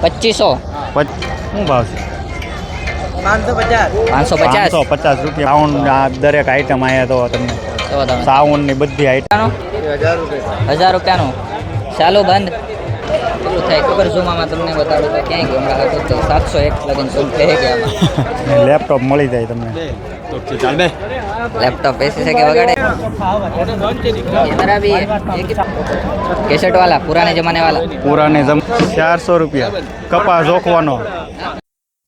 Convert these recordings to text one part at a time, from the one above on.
પચીસો પચ- શું ભાવ છે? પાંચસો પચાસ. પાંચસો પચાસ? રૂપિયા. સાઉન્ડ આ દરેક આઈટમ અહીંયા તો તમને તમે. સાઉન્ડની બધી આઈટમ હજાર રૂપિયા. હજાર રૂપિયાનું. ચાલુ બંધ. કેટલું થાય. ખબર ઝૂમામાં તમને બતાડું તો ક્યાંય ગમડા હતું તો સાતસો એક લગન ઝૂમ થઈ ગયા લેપટોપ મળી જાય તમને. લેપટોપ એસી છે વગાડે? કેસેટ વાલા પુરાને જમાને વાલા પુરાને જમ ચારસો રૂપિયા. કપાસ ઓખવાનો.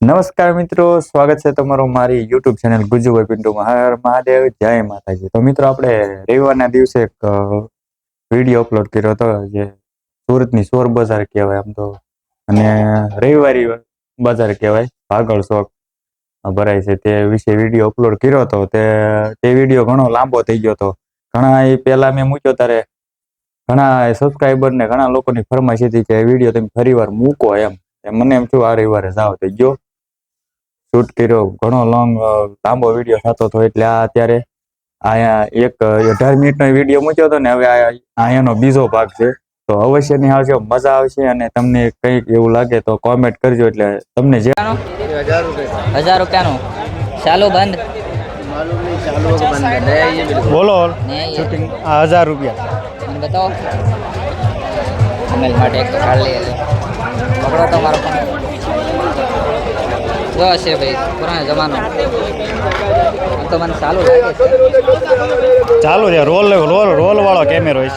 નમસ્કાર મિત્રો સ્વાગત છે તમારો મારી યુટ્યુબ ચેનલ ગુજુભાઈ પિન્ટુ મહાર મહાદેવ. જય માતાજી. તો મિત્રો આપણે રવિવારના દિવસે એક વીડિયો અપલોડ કર્યો હતો જે સુરતની સોર બજાર કહેવાય આમ તો. અને રવિવારી બજાર કહેવાય ભાગળ ચોક ભરાય છે. તે વિશે વીડિયો અપલોડ કર્યો હતો તે તે વીડિયો ઘણો લાંબો થઈ ગયો હતો ઘણા એ પહેલા મેં મૂક્યો ત્યારે ઘણા સબસ્ક્રાઈબર ને ઘણા લોકોની ફરમાઈશ હતી કે વીડિયો તમે ફરીવાર મૂકો એમ. મને એમ થયું આ રવિવારે જાવ થઈ ગયો. શૂટ કર્યો, ઘણો લોંગ લાંબો વીડિયો થતો હતો એટલે આ અત્યારે અહીંયા એક અઢાર મિનિટનો વીડિયો મૂક્યો હતો ને, હવે અહીંયાનો બીજો ભાગ છે. તો અવશ્ય નિહાળજો મજા આવશે અને તમને કંઈક એવું લાગે તો કોમેન્ટ કરજો એટલે તમને જે હજાર રૂપિયાનું? ચાલુ બંધ? બોલો હજાર રૂપિયા. બતાવો. ચાલુ લાગે રોલ રોલ રોલ વાળો કેમેરો છે.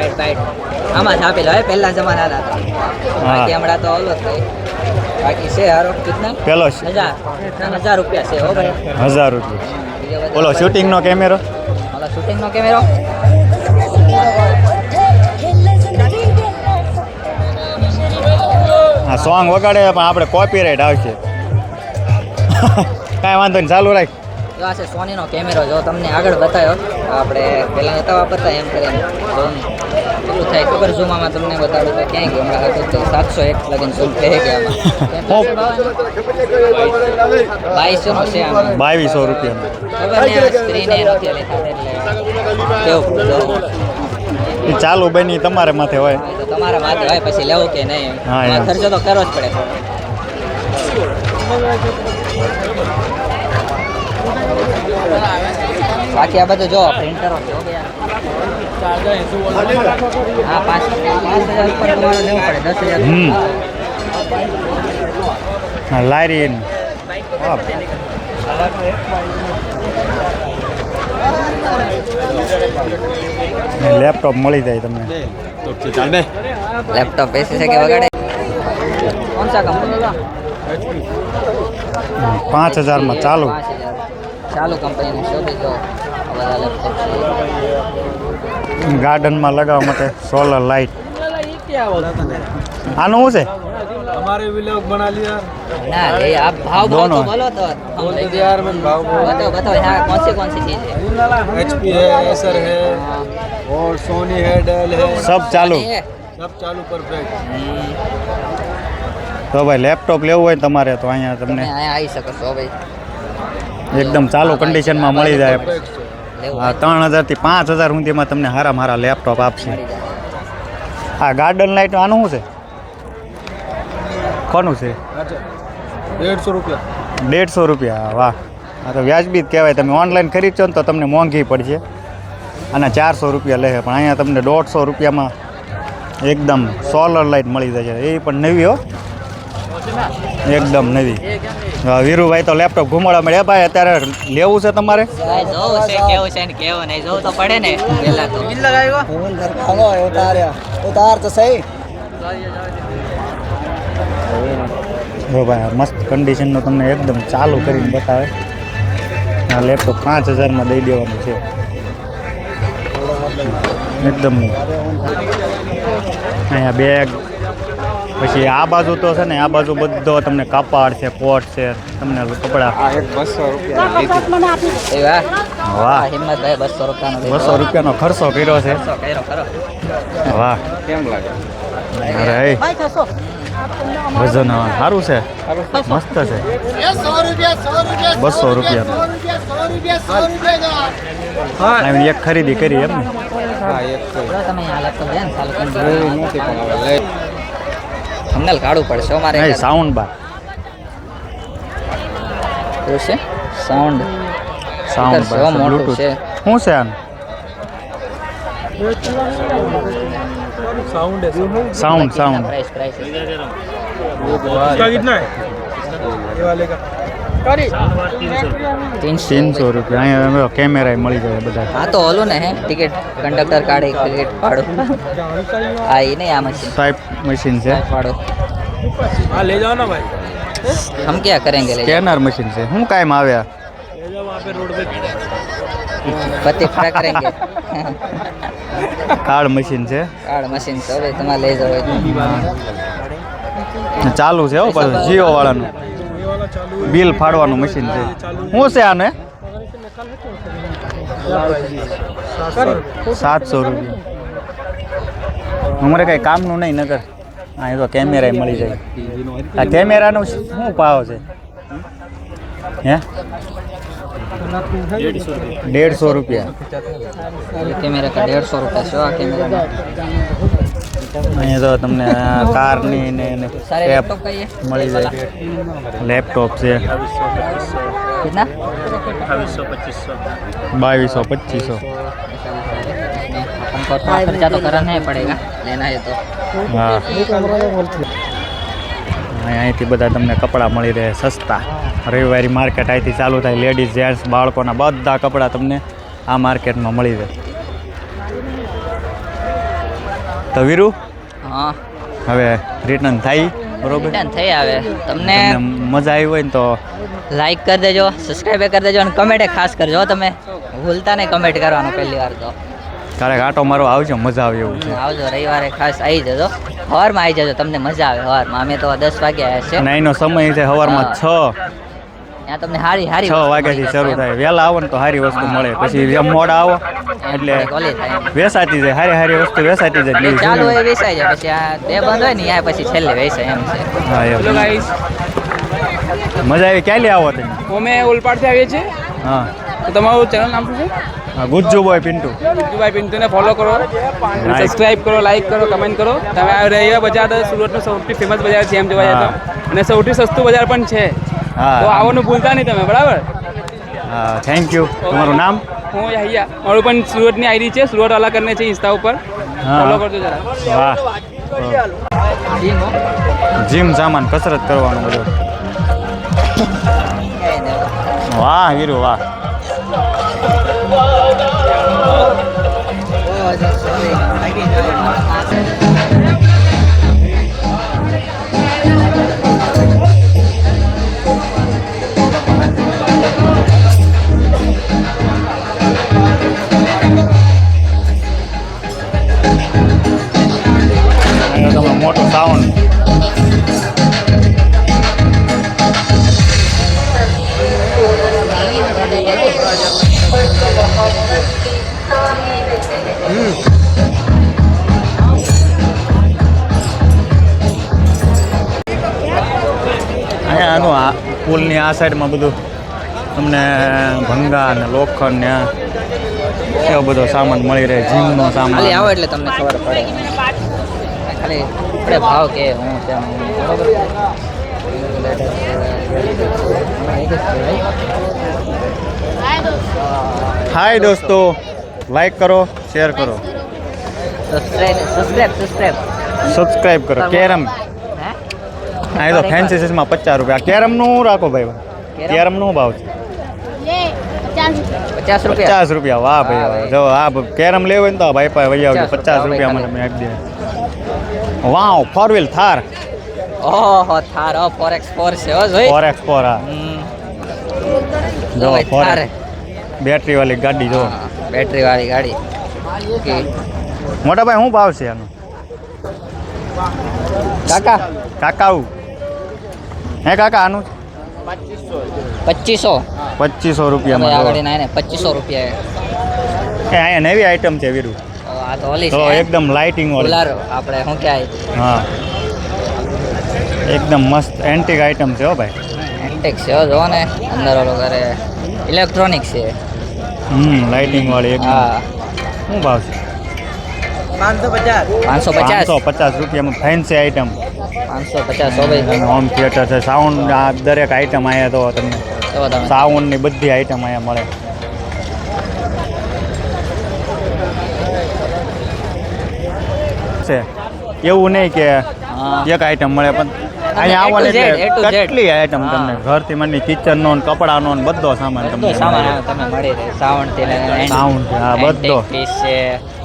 રાઈટ રાઈટ આમાં જ આપેલો હે પહેલા જમાના હતા. બાકી હમણાં તો અલગ થાય બાકી છે હારો. કિતના? પેલો હજાર. ના, હજાર રૂપિયા છે હો ભાઈ. હજાર રૂપિયા. ઓલો શૂટિંગનો કેમેરો ઓલો શૂટિંગનો કેમેરો આ સોંગ વગાડે પણ આપણે કોપીરાઇટ આવશે. કાંઈ વાંધો નહીં ચાલુ રાખ. જો આ છે સોનીનો કેમેરો જો તમને આગળ બતાવ્યો. આપણે પહેલાં નહોતા વાપરતા એમ કરીને. કેટલું થાય ખબર? ઝૂમામાં તમને બતાડું તો ક્યાંય ગયું? હમણાં હતું તો સાતસો એક લગન ઝૂમ થઈ ગયા બાવીસો નો? છે બાવીસો રૂપિયા. ખબર નહીં સ્ત્રીને નથી લેતા એટલે કેવું? ચાલુ બની તમારે માથે હોય. તો તમારા માથે હોય પછી લેવું કે નહીં. ખર્ચો તો કરવો જ પડે. બાકી આ બધું જો પ્રિન્ટરો હા પાંચ લેપટોપ મળી જાય તમને. લેપટોપ બેસી છે કે વગાડે? પાંચ હજારમાં ચાલુ. ચાલુ કંપનીનું ગાર્ડનમાં લગાવવા માટે સોલર લાઇટ આનું શું છે हमारे भी लोग बना लिया ना ये आप भाव भाव तो दोनों। बोलो तो हम ले यार मैं भाव बताओ बताओ यहाँ कौन सी कौन सी चीज़ है एच पी है एसर है और सोनी है डेल है સબ ચાલુ ये है? सब चालू परफेक्ट हम्म, તો ભાઈ લેપટોપ લેવું હોય ને તમારે તો અહીંયા તમે તમને અહીંયા આવી શકો છો ભાઈ એકદમ ચાલુ કન્ડિશનમાં મળી જાય परफेक्ट લેવું આ ત્રણ હજારથી પાંચ હજાર સુધીમાં તમને હારા મારા લેપટોપ આપશે. આ ગાર્ડન લાઇટ આનું શું છે? કોનું છે? દેડસો રૂપિયા. દેડસો રૂપિયા વાહ. આ તો વ્યાજબી જ કહેવાય. તમે ઓનલાઈન ખરીદશો ને તો તમને મોંઘી પડશે. અને ચારસો રૂપિયા લે પણ અહીંયા તમને દોઢસો રૂપિયામાં એકદમ સોલર લાઇટ મળી જાય. છે એ પણ નવી હો. એકદમ નવી. વીરુભાઈ તો લેપટોપ ઘુમાડવા મળે ભાઈ અત્યારે લેવું છે તમારે? જોવું છે કેવું તો પડે ને મસ્ત કન્ડિશનનું તમને એકદમ ચાલુ કરીને બતાવે. આ લેપટોપ પાંચ હજારમાં દઈ દેવાનું છે. એકદમ. અહીંયા બેગ પછી આ બાજુ તો છે ને આ બાજુ બધો તમને કપાળ છે કોટ છે તમને કપડા. બસો રૂપિયા વાહ. બસો રૂપિયાનો ખર્ચો કર્યો છે. વાહ. કેમ લાગે? અરે. વજન સારું છે. મસ્ત છે. બસો રૂપિયા એક ખરીદી કરી એમ થંબનેલ કાઢવું પડશે અમારે સાઉન્ડ બાર એવું છે સાઉન્ડ સાઉન્ડ બાર મોટું છે. શું છે આનું સાઉન્ડ સાઉન્ડ પ્રાઇસ પ્રાઇસ તીનસો ત્રીસો રૂપિયા. અહીંયા કેમેરા મળી જાય બધા. હા તો હલો ને હે ટિકિટ કંડક્ટર કાઢે ટિકિટ પાડો. આ એ નહીં આ મશીન. સ્વાઇપ મશીન છે. પાડો. હા લઈ જાઓ ને ભાઈ. હમ ક્યાં કરેંગે સ્કેનર મશીન છે. હું કાયમ આવ્યા પતિ ખડા કરેંગે. કાર્ડ મશીન છે. કાર્ડ મશીન છે હવે તમારે લઈ જાઓ ચાલુ છે હો જીઓ વાળાનું. બિલ ફાડવાનું મશીન છે. શું છે આને? સાતસો રૂપિયા. અમારે કાંઈ કામનું નહીં નગર. અહીં તો કેમેરા મળી જાય. આ કેમેરાનું શું ભાવ છે? હે? દેડસો રૂપિયા. કેમેરા દેડસો રૂપિયા છે આ કેમેરા અહીંયા તો તમને આ કારની ને ને सारे ટેપ लैपटॉप का ये મળી જાય લેપટોપ છે कितना બાવીસો પચીસો हमको थोड़ा खर्चा तो करना ही पड़ेगा लेना है तो હા અહીં- અહીંથી બધા તમને કપડાં મળી રહે સસ્તા રવિવારી માર્કેટ અહીંથી ચાલુ થાય લેડીઝ જેન્ટ્સ બાળકોના બધા કપડાં તમને આ માર્કેટમાં મળી રહે તો વીરુ? હા. હવે રિટર્ન થાય? બરોબર? રિટર્ન થઈ આવે. તમને મજા આવી હોય ને તો લાઈક કરી દેજો સબસ્ક્રાઈબ કરી દેજો અને કમેન્ટ ખાસ કરજો તમે. ભૂલતા નહીં કમેન્ટ કરવાનું પહેલી વાર તો. ક્યારેક આટો મારો આવજો મજા આવે એવું છે. આવજો રવિવારે ખાસ આવી જજો. સવારમાં આવી જજો તમને મજા આવે સવારમાં અમે તો દસ વાગે આવ્યા છે અને સમય છે સવારમાં છ. ત્યાં તમને હારી હારી છ વાગ્યાથી શરૂ થાય. વહેલા આવો ને તો સારી વસ્તુ મળે. પછી જેમ મોડા આવો. એટલે એમ. ઓલી થાય એમ. વેસાતી જાય સારી સારી વસ્તુ વેસાતી જાય ચાલુ હોય વેચાઈ જાય પછી આ બે બંધ હોય ને ત્યાં પછી છેલ્લે વેચાય એમ છે. હા એમ. મજા આવી? ક્યાં આવો તમે? અમે ઓલપાડથી આવીએ છીએ. હા. તો તમારું ચેનલ નામ શું છે? હા, પિન્ટુ. ભાઈ પિન્ટુને ફોલો કરો. સબસ્ક્રાઇબ કરો લાઈક કરો કમેન્ટ કરો. તમે આ રવિવાર બજાર તો સુરતનું સૌથી ફેમસ બજાર છે એમ જોવા જાય અને સૌથી સસ્તું બજાર પણ છે. તો આવવાનું ભૂલતા નહીં તમે બરાબર? હા થેન્ક યુ તમારું નામ? હું હૈયા મારું પણ સુરતની આઈડી છે સુરત વાલા કરીને છે ઇન્સ્ટા ઉપર. ફોલો કરજો જરા. વાહ. જીમ સામાન કસરત કરવાનું બધું. વાહ વીરુ વાહ. અહીંયા આનું આ પુલની આ સાઈડમાં બધું તમને ભંગા ને લોખંડ ને એવો બધો સામાન મળી રહે જીમનો સામાન. આવો આવે એટલે તમને ખબર પડે. ખાલી આપણે ભાવ કે હું છે હું બરોબર હાય દોસ્તો. લાઈક કરો શેર કરો સબસ્ક્રાઇબ સબસ્ક્રાઇબ સબસ્ક્રાઇબ સબસ્ક્રાઇબ કરો કેરમ હે અહીં તો ફેન્સી સીસમાં પચાસ રૂપિયા. કેરમનું શું રાખો ભાઈ? કેરમ? કેરમનું ભાવ છે. પચાસ રૂપિયા. પચાસ રૂપિયા. વાહ ભાઈ વાહ વાહ. ભાઈ. જો આ બ- કેરમ લેવું હોય ને તો ભાઈ પાસે વહી આવજો. પચાસ પચાસ રૂપિયા. રૂપિયા મને મેં આપી દે. Wow four wheel Thar. ઓહો થાર. ઓ ફોર એક્સ ફોર છે હો જોઈ. ફોર એક્સ ફોર આ હમ. જો ભાઈ, ફોર થાર. બેટરી વાળી ગાડી જો. હા, બેટરી વાળી ગાડી. ઓકે મોટા ભાઈ શું ભાવ છે આનો કાકા? કાકાઉ. હે કાકા આનું? પચીસો. પચીસો રૂપિયા આગળ જો. ના પચીસો રૂપિયા અહીંયા નવી આઈટમ છે વીરુ. આ તો ઓલી તો એકદમ લાઇટિંગ વાળી. આપણે શું કહેવાય? હા. એકદમ મસ્ત એન્ટિક આઈટમ છે હો ભાઈ. એન્ટિક છે જો ને. અંદર ઓલો કરે ઇલેક્ટ્રોનિક છે. હમ લાઇટિંગ વાળી એક. હા. શું ભાવ છે? પાંચસો પચાસ. પાંચસો પચાસ? પાંચસો પચાસ રૂપિયામાં ફેન્સી આઈટમ પાંચસો પચાસ હોમ થિયેટર છે. સાઉન્ડ આ દરેક આઈટમ અહીંયા તો તમને સાઉન્ડની બધી આઈટમ અહીંયા મળે. છે. એવું નહીં કે એક આઈટમ મળે પણ અહીંયા આવવા એટલે કેટલી આઈટમ તમને? ઘરથી માંડી કિચન નો કપડા નો બધો સામાન તમને સામાન તમને મળી રહે. સાવણ તેલ સાવણ હા બધો. પીસ છે.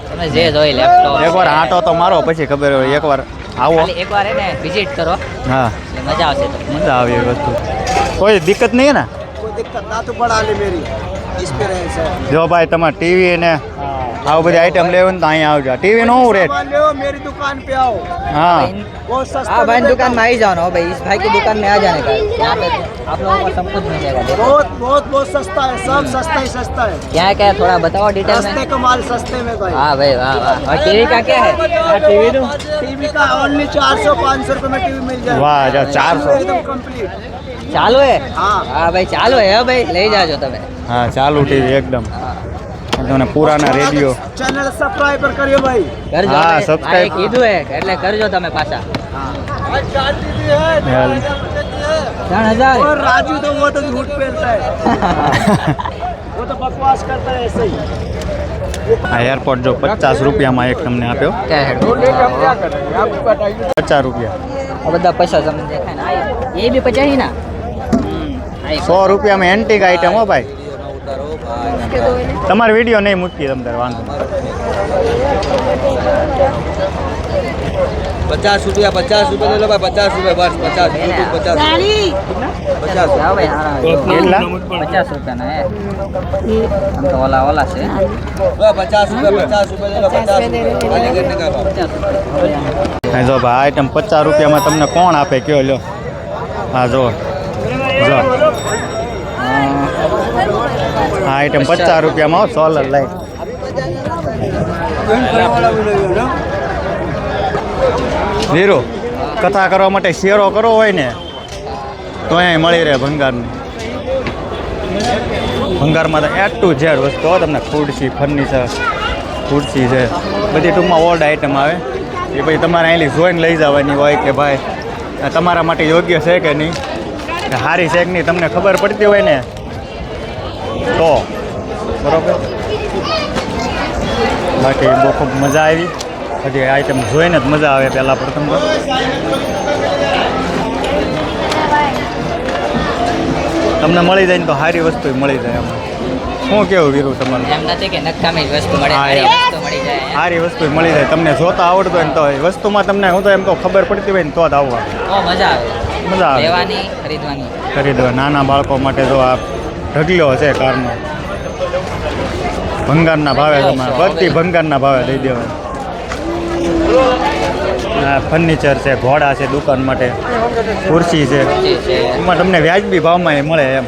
તમે જે જોઈ લેપટોપ એકવાર આટો તો મારો પછી ખબર હોય એકવાર આવો. એકવાર એને વિઝિટ કરો. હા. મજા આવશે તો મજા આવી વસ્તુ. કોઈ દિક્કત નહીં ને? કોઈ દિક્કત ના તો પડા મેરી. જો ભાઈ તમારે ટીવી ને आओ बड़ी आइटम ले ताई आओ जा। टीवी नो रेट ले मेरी दुकान पे आओ। हाँ। वो सस्ता हाँ भाई दुकान में आ ही जाना भाई। इस भाई की दुकान में आ जाने का। यहाँ पे आप लोगों को सब कुछ मिल मिलेगा बहुत बहुत बहुत सस्ता है। सब हम्म। सस्ता ही सस्ता है। क्या क्या थोड़ा बताओ डिटेल में। सस्ते का माल सस्ते में भाई। हाँ भाई वाह वाह और टीवी का क्या है? हाँ, टीवी दो टीवी का ओनली 400 500 रुपए में टीवी मिल जाएगा। वाह अच्छा, चार सौ। एकदम कंप्लीट चालू है? हाँ। हाँ भाई चालू है। भाई ले जा जो तब हाँ। चालू टीवी एकदम। हाँ તમને પુરાના રેડિયો चैनल सब्सक्राइब करियो भाई કરજો હા, ભાઈ. subscribe ભાઈએ કીધું હે એટલે કરજો તમે પાછા ત્રણ હજાર और राजू तो वो तो झूठ पेलता है वो तो बकवास करता है ऐसे ही આ એરપોર્ટ જો પચાસ રૂપિયામાં એક તમને આપ્યો क्या है પચાસ રૂપિયા આ બધા પૈસા તમને દેખાય ને આ એ બી પચાસ ही ना हम्म, સો રૂપિયામાં એન્ટિક આઈટમ હો ભાઈ તમારે વીડિયો નહીં મૂકી તમને વાંધો પચાસ રૂપિયા પચાસ રૂપિયા લો ભાઈ પચાસ રૂપિયા બસ પચાસ પચાસ. પચાસ પચાસ રૂપિયા ને આમ તો ઓલા ઓલા છે. પચાસ રૂપિયા પચાસ રૂપિયા પચાસ જો ભાઈ આઈટમ પચાસ રૂપિયામાં તમને કોણ આપે કયો લ્યો? હા જો. જો. હા આઈટમ પચાસ રૂપિયામાં સોલર લાઈટ વીરો કથા કરવા માટે શેરો કરવો હોય ને, તો અહીંયા મળી રહે ભંગારનું. ભંગારમાં તો એટ ટુ ઝેડ વસ્તુ હોય તમને ખુરશી ફર્નિચર ખુરશી છે. બધી ટૂંકમાં ઓલ્ડ આઈટમ આવે. એ પછી તમારે અહીંથી જોઈને લઈ જવાની હોય કે ભાઈ તમારા માટે યોગ્ય છે કે નહીં? સારી છે કે નહીં, તમને ખબર પડતી હોય ને? તો બરોબર? બાકી બહુ ખૂબ મજા આવી. હજી આઈટમ જોઈને જ મજા આવે પહેલાં પ્રથમ તો તમને મળી જાય ને તો સારી વસ્તુ મળી જાય એમાં. શું કેવું વીરું તમારું? એમ નથી કે નકામી વસ્તુ મળે સારી વસ્તુ મળી જાય તમને જોતા આવડતો હોય ને તો એ વસ્તુમાં તમને હું તો એમ તો ખબર પડતી હોય ને તો જ આવવા મજા આવે. મજા આવે. લેવાની ખરીદવાની. ખરીદવા. નાના બાળકો માટે જો આ ઢગલો છે કારનો. ભંગારના ભાવે તમારે બધી ભંગારના ભાવે દઈ દેવાય. આ ફર્નિચર છે ઘોડા છે દુકાન માટે. ખુરશી છે. છે. એમાં તમને વ્યાજબી ભાવમાં એ મળે એમ.